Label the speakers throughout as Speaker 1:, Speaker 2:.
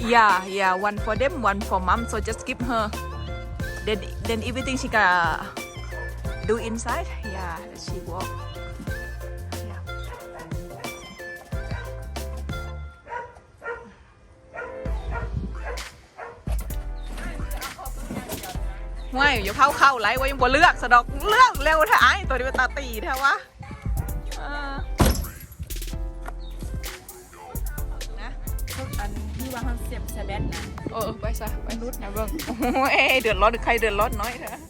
Speaker 1: Yeah, yeah, one for them, one for mom. So just give her. Then, then everything she can do inside. Yeah, that she walk. Yeah. ไม่อย่าเข้าเข้าไรว่ายังบ่เลือกสะดอกเลือกเร็วแท้ไอ้ตัวนี้เป็นตาตีแท้วะเออนะ
Speaker 2: อัน ที่ว่าเขาเสียบแซเบนนะ
Speaker 1: เออไปซะไปรุดนะเบิ่งโอ้ยเดือดร้อนใครเดือดร้อนน้อยเถอะ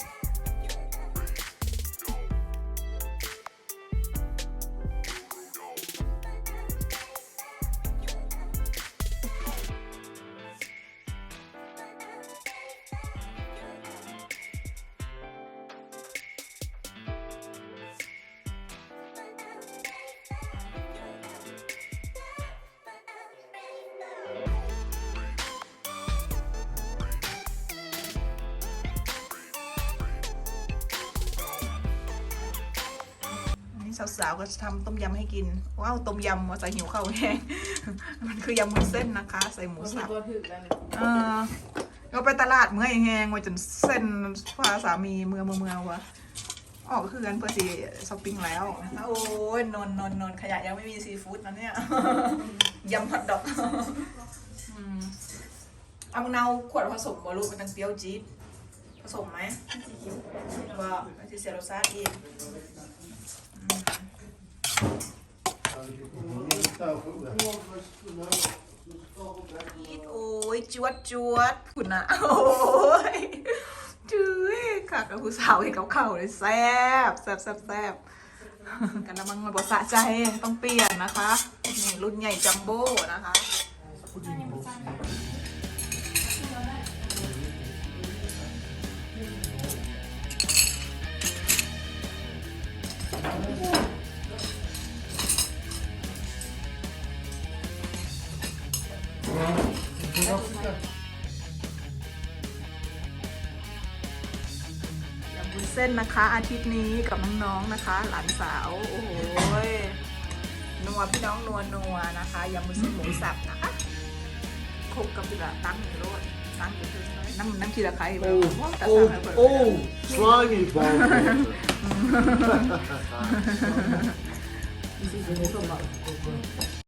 Speaker 1: สาวๆก็จะทำต้มยำให้กิน ว้าวต้มยำมาใส่หิวข้าวแห้งมันคือยำมุนเส้นนะคะ ใส่หมู
Speaker 2: ก็คือ
Speaker 1: สับ
Speaker 2: ตัวถึกแล้วเนี่ย
Speaker 1: เออก็ไปตลาดเมื่อยแห้งๆไว้จนเส้นพาสามีเมื่อเมื่อเมื่อวะออกคือกันเพื่อสิช้อปปิ้งแล้วนะคะโอ้ยนนนนนนขยะยังไม่มีซีฟู้ดนะเนี่ยยำผัดดอกอืมเอามะนาวขวดผสมบอลูกมันตั้งเปรี้ยวจี๊ดผสมไหมว่ามันจะเสียรสชาติอีก จี๊ดโอ้ยจวดจวดคุณนะโอ้ยจื้อค่ะกับผู้สาวให้เขาเข่าเลยแซ่บแซ่บแซ่บแซ่บกันละมังมันบอสะใจต้องเปลี่ยนนะคะ นี่รุ่นใหญ่จัมโบ้นะคะ ยำวุ้นเส้นนะคะ อาทิตย์นี้กับน้องๆนะคะ หลานสาวโอ้โหยนัวพี่น้องนัวนัวนะคะยำวุ้นเส้นหมูสับนะคะคลุกกับพี่ละตั้งอยู่โรดตั้งอยู่คือน้ำน้ำขีดะไคร้แบบ
Speaker 3: Oh,
Speaker 1: แต่สั่งให้
Speaker 3: oh,
Speaker 1: เปิด
Speaker 3: oh, slimy ball.
Speaker 1: หมูสมบัติ